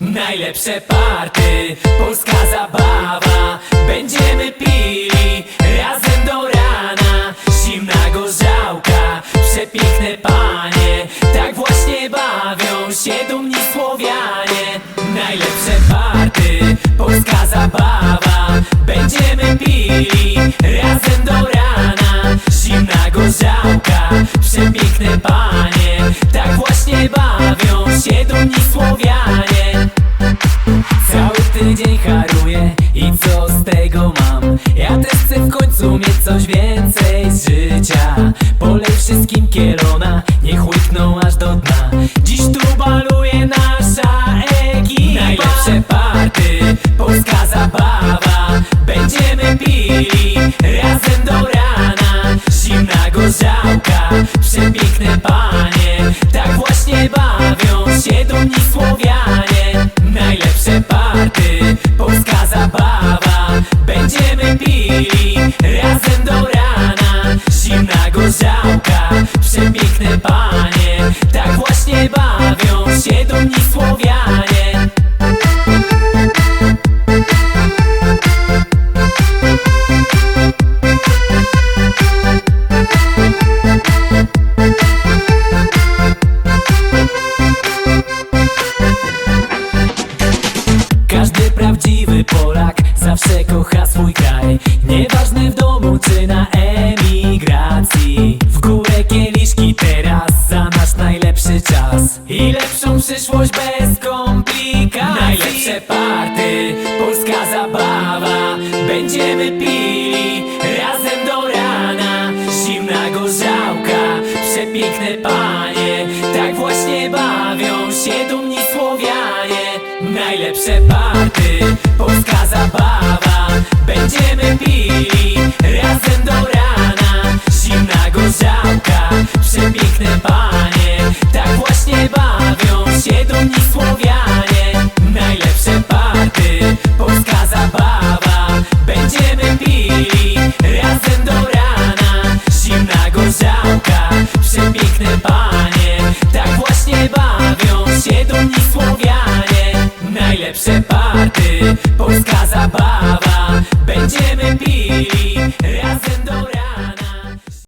Najlepsze party, polska zabawa. Będziemy pili razem do rana. Zimna gorzałka, przepiękne panie. Tak właśnie bawią się dumni Słowianie. Najlepsze party, polska zabawa mam? Ja też chcę w końcu mieć coś więcej z życia Polej wszystkim kielona, kocha swój kraj. Nieważne w domu czy na emigracji. W górę kieliszki teraz za nasz najlepszy czas. I lepszą przyszłość bez komplikacji. Najlepsze party, polska zabawa. Będziemy pili razem do rana. Zimna gorzałka, przepiękne panie. Tak właśnie bawią się dumni Słowianie. Najlepsze party, polska zabawa Zimna gorzałka, przepiękne panie